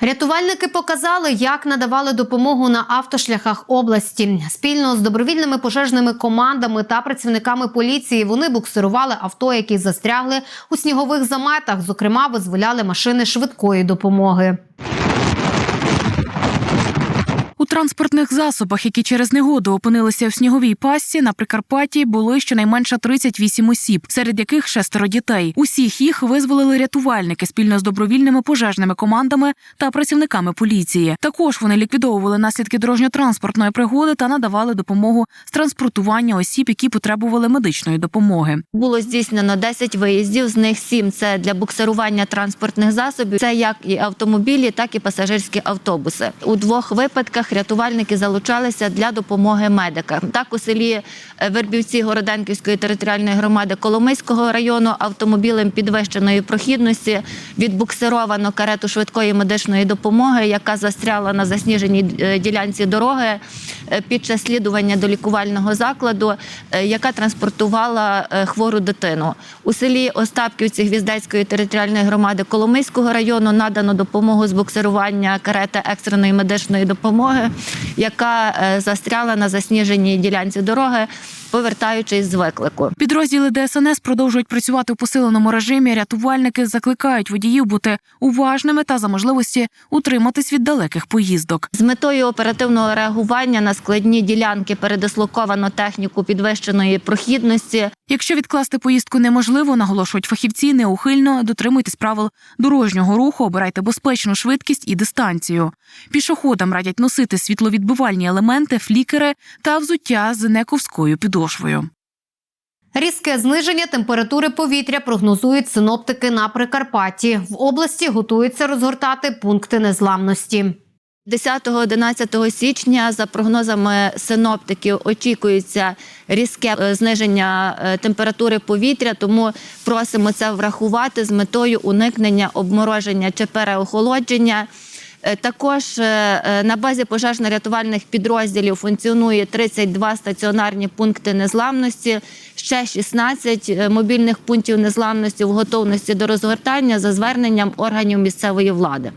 Рятувальники показали, як надавали допомогу на автошляхах області. Спільно з добровільними пожежними командами та працівниками поліції вони буксирували авто, які застрягли у снігових заметах. Зокрема, визволяли машини швидкої допомоги. У транспортних засобах, які через негоду опинилися в сніговій пастці, на Прикарпатті було щонайменше 38 осіб, серед яких шестеро дітей. Усіх їх визволили рятувальники спільно з добровільними пожежними командами та працівниками поліції. Також вони ліквідовували наслідки дорожньо-транспортної пригоди та надавали допомогу з транспортування осіб, які потребували медичної допомоги. Було здійснено 10 виїздів, з них 7 – це для буксирування транспортних засобів. Це як і автомобілі, так і пасажирські автобуси. У двох випадках рятувальники залучалися для допомоги медикам. Так у селі е, Вербівці Городенківської територіальної громади Коломийського району автомобілем підвищеної прохідності відбуксировано карету швидкої медичної допомоги, яка застряла на засніженій е, ділянці дороги е, під час слідування до лікувального закладу, яка транспортувала хвору дитину. У селі Остапківці Гвіздецької територіальної громади Коломийського району надано допомогу з буксирування карети екстреної медичної допомоги, яка е, застряла на засніженій ділянці дороги, повертаючись з виклику. Підрозділи ДСНС продовжують працювати у посиленому режимі. Рятувальники закликають водіїв бути уважними та за можливості утриматись від далеких поїздок. З метою оперативного реагування на складні ділянки передислоковано техніку підвищеної прохідності. Якщо відкласти поїздку неможливо, наголошують фахівці, неухильно дотримуйтесь правил дорожнього руху, обирайте безпечну швидкість і дистанцію. Пішоходам радять носити світловідбивальні елементи, флікери та взуття з нековською підошвою. Різке зниження температури повітря прогнозують синоптики на Прикарпатті. В області готуються розгортати пункти незламності. 10-11 січня, за прогнозами синоптиків, очікується різке е, зниження е, температури повітря, тому просимо це врахувати з метою уникнення обмороження чи переохолодження. Е, Також е, е, на базі пожежно-рятувальних підрозділів функціонує 32 стаціонарні пункти незламності, ще 16 е, мобільних пунктів незламності в готовності до розгортання за зверненням органів місцевої влади.